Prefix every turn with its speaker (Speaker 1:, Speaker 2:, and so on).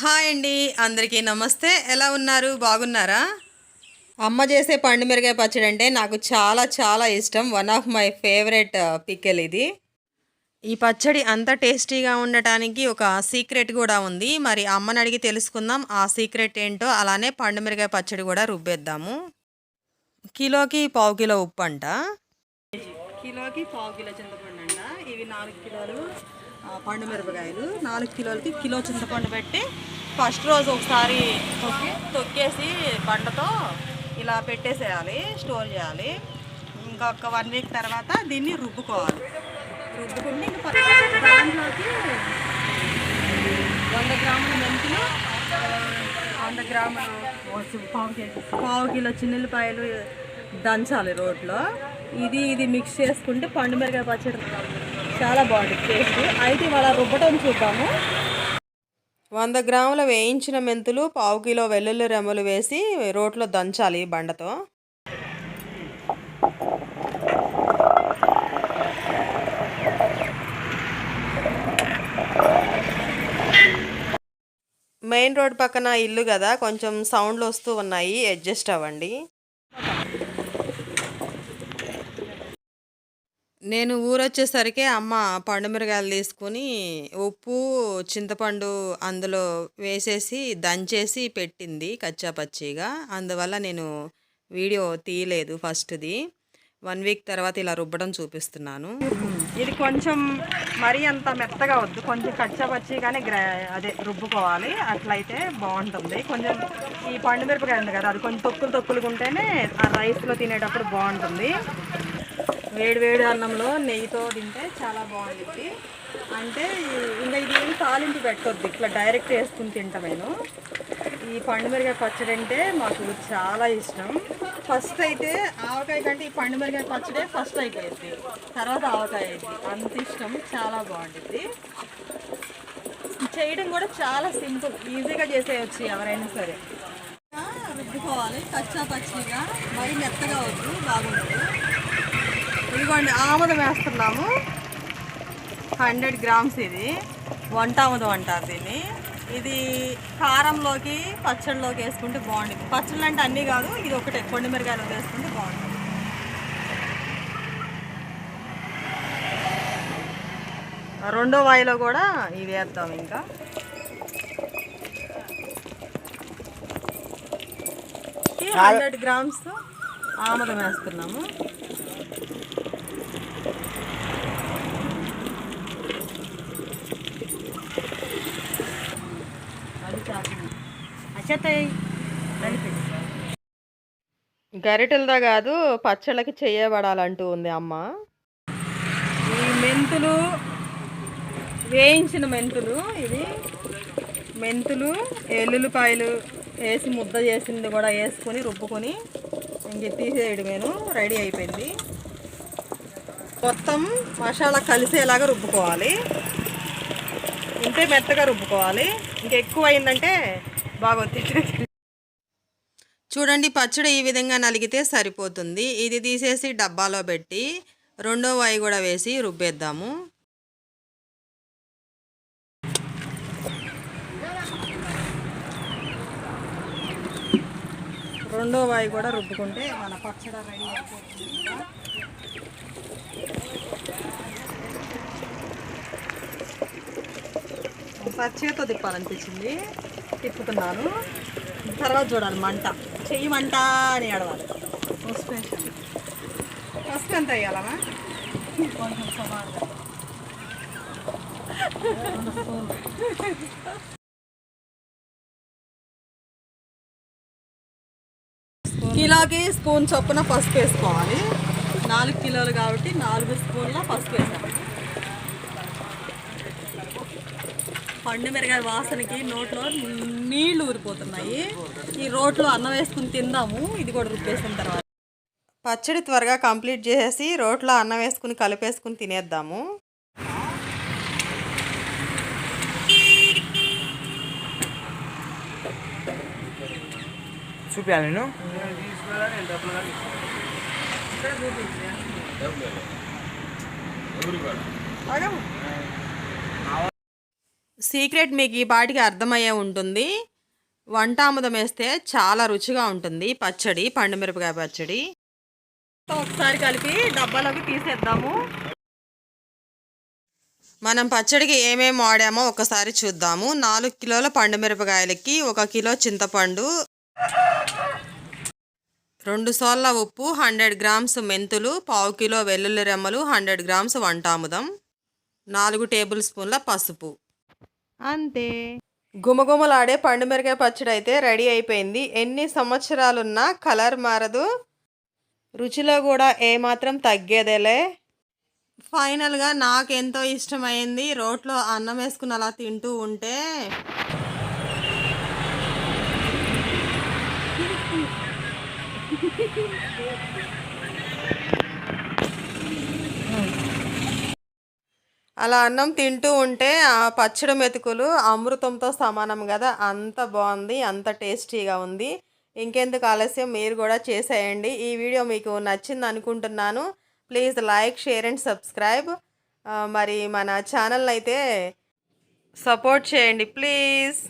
Speaker 1: Hi అండి అందరికీ నమస్తే. ఎలా ఉన్నారు? బాగున్నారా? అమ్మ చేసే పండు మిరగాయ పచ్చడి అంటే నాకు చాలా చాలా ఇష్టం. One of my favourite pickle ఇది. ఈ పచ్చడి అంత టేస్టీగా ఉండటానికి ఒక సీక్రెట్ కూడా ఉంది. మరి అమ్మని అడిగి తెలుసుకుందాం ఆ సీక్రెట్ ఏంటో. అలానే పండు మిరగాయ పచ్చడి కూడా రుబ్బేద్దాము. కిలోకి పావు కిలో ఉప్పు అంట. కిలోకి పావు కిలో చింతపండు అంట. ఇవి నాలుగు కిలోలు పండు మిరపకాయలు. నాలుగు కిలోలకి కిలో చింతపండు పెట్టి ఫస్ట్ రోజు ఒకసారి తొక్కి తొక్కేసి బండతో ఇలా పెట్టేసేయాలి స్టోర్ చేయాలి. ఇంకొక వన్ వీక్ తర్వాత దీన్ని రుబ్బుకోవాలి. రుబ్బుకుని ఇంక దాంట్లోకి వంద గ్రాముల మెంతులు వంద గ్రాములు పావు కేజీ పావు కిలో చిన్నెల్లిపాయలు దంచాలి రోట్లో. ఇది ఇది మిక్స్ చేసుకుంటే పండు మిరకాయ పచ్చడి చాలా బాగుంటుంది టేస్ట్. అయితే ఇవాళ రుబ్బటం చూద్దాము. వంద గ్రాముల వేయించిన మెంతులు పావు కిలో వెల్లుల్లి రెమ్మలు వేసి రోట్లో దంచాలి బండతో. మెయిన్ రోడ్ పక్కన ఇల్లు కదా కొంచెం సౌండ్లు వస్తూ ఉన్నాయి అడ్జస్ట్ అవ్వండి. నేను ఊరొచ్చేసరికి అమ్మ పండు మిరగాయలు తీసుకుని ఉప్పు చింతపండు అందులో వేసేసి దంచేసి పెట్టింది కచ్చా పచ్చిగా. అందువల్ల నేను వీడియో తీయలేదు ఫస్ట్ది. వన్ వీక్ తర్వాత ఇలా రుబ్బడం చూపిస్తున్నాను. ఇది కొంచెం మరీ అంత మెత్తగా వద్దు. కొంచెం కచ్చాపచ్చిగానే గ్రా అదే రుబ్బుకోవాలి. అట్లయితే బాగుంటుంది. కొంచెం ఈ పండు మిరపకాయ ఉంది కదా అది కొంచెం తొక్కులు తొక్కులుగా ఉంటేనే ఆ రైస్లో తినేటప్పుడు బాగుంటుంది. వేడి వేడి అన్నంలో నెయ్యితో తింటే చాలా బాగుంటుంది. అంటే ఇంకా ఇది ఏం తాలింపు పెట్టొద్దు ఇట్లా డైరెక్ట్ వేసుకుని తింటాం నేను. ఈ పండుమిరకాయ పచ్చడి అంటే మాకు చాలా ఇష్టం. ఫస్ట్ అయితే ఆవకాయ కంటే ఈ పండుమిరకాయ పచ్చడే ఫస్ట్ అయిపోయింది తర్వాత ఆవకాయ అయింది అంత ఇష్టం చాలా బాగుంటుంది. చేయడం కూడా చాలా సింపుల్ ఈజీగా చేసేయచ్చు ఎవరైనా సరే. రుద్దుకోవాలి కచ్చా పచ్చిగా మరీ మెత్తగా వద్దు బాగుంటుంది ఇదిగోండి ఆముదం వేస్తున్నాము. హండ్రెడ్ గ్రామ్స్ ఇది. వంట ఆముదం అంటారు దీన్ని. ఇది కారంలోకి పచ్చడిలోకి వేసుకుంటే బాగుంటుంది. పచ్చళ్ళు అంటే అన్నీ కాదు ఇది ఒకటే కొండ మిరకాయలు వేసుకుంటే బాగుంటుంది. రెండో వాయిలో కూడా ఇది వేద్దాం ఇంకా. హండ్రెడ్ గ్రామ్స్ ఆముదం వేస్తున్నాము. గరిటెలదా కాదు పచ్చళ్ళకి చేయబడాలంటూ ఉంది అమ్మ. ఈ మెంతులు వేయించిన మెంతులు ఇది మెంతులు ఎల్లుల్లిపాయలు వేసి ముద్ద చేసింది కూడా వేసుకొని రుబ్బుకొని ఇంక తీసేయడమేను రెడీ అయిపోయింది. మొత్తం మసాలా కలిసేలాగా రుబ్బుకోవాలి. ఇంతే మెత్తగా రుబ్బుకోవాలి. ఇంక ఎక్కువ అయిందంటే బాగా చూడండి పచ్చడి ఈ విధంగా నలిగితే సరిపోతుంది. ఇది తీసేసి డబ్బాలో పెట్టి రెండో వాయి కూడా వేసి రుబ్బేద్దాము. రెండో వాయి కూడా రుబ్బుకుంటే మన పచ్చడి రెడీ అయిపోతుంది. పచ్చితో తిప్పాలనిపించింది తిప్పుతున్నాను. తర్వాత చూడాలి మంట. చెయ్యి మంట అని అడవాలి ఫస్ట్ ఎంత వేయాలమ్మా? కొంచెం సమాధానం కిలోకి స్పూన్ చొప్పున పసుపు వేసుకోవాలి. నాలుగు కిలోలు కాబట్టి నాలుగు స్పూన్ల పసుపు వేసాను. పండు మిరగాయ వాసనకి నోట్లో నీళ్ళు ఊరిపోతున్నాయి. ఈ రోట్లో అన్నం వేసుకుని తిందాము. ఇది కూడా రుబ్బేసిన తర్వాత. పచ్చడి త్వరగా కంప్లీట్ చేసేసి రోట్లో అన్నం వేసుకుని కలిపేసుకుని తినేద్దాము.
Speaker 2: చూపించాలి నేను.
Speaker 1: ఆగము. సీక్రెట్ మీకు ఈ పాటికి అర్థమయ్యే ఉంటుంది. వంట ఆముదం వేస్తే చాలా రుచిగా ఉంటుంది. పచ్చడి పండుమిరపకాయ పచ్చడి. ఒకసారి కలిపి డబ్బాలోకి తీసేద్దాము. మనం పచ్చడికి ఏమేమి వాడామో ఒకసారి చూద్దాము. నాలుగు కిలోల పండుమిరపకాయలకి ఒక కిలో చింతపండు రెండు సోళ్ళ ఉప్పు హండ్రెడ్ గ్రామ్స్ మెంతులు పావు కిలో వెల్లుల్లి రెమ్మలు హండ్రెడ్ గ్రామ్స్ వంటాముదం నాలుగు టేబుల్ స్పూన్ల పసుపు. అంతే. గుమగుమలాడే పండుమిరకాయ పచ్చడి అయితే రెడీ అయిపోయింది. ఎన్ని సంవత్సరాలున్నా కలర్ మారదు. రుచిలో కూడా ఏమాత్రం తగ్గేదేలే. ఫైనల్గా నాకు ఎంతో ఇష్టమైంది. రోట్లో అన్నం వేసుకుని అలా తింటూ ఉంటే. అలా అన్నం తింటూ ఉంటే ఆ పచ్చడి మెతుకులు అమృతంతో సమానం కదా. అంత బాగుంది అంత టేస్టీగా ఉంది. ఇంకెందుకు ఆలస్యం? మీరు కూడా చేసేయండి. ఈ వీడియో మీకు నచ్చింది అనుకుంటున్నాను. Please like share and subscribe. మరి మన ఛానల్ అయితే సపోర్ట్ చేయండి ప్లీజ్.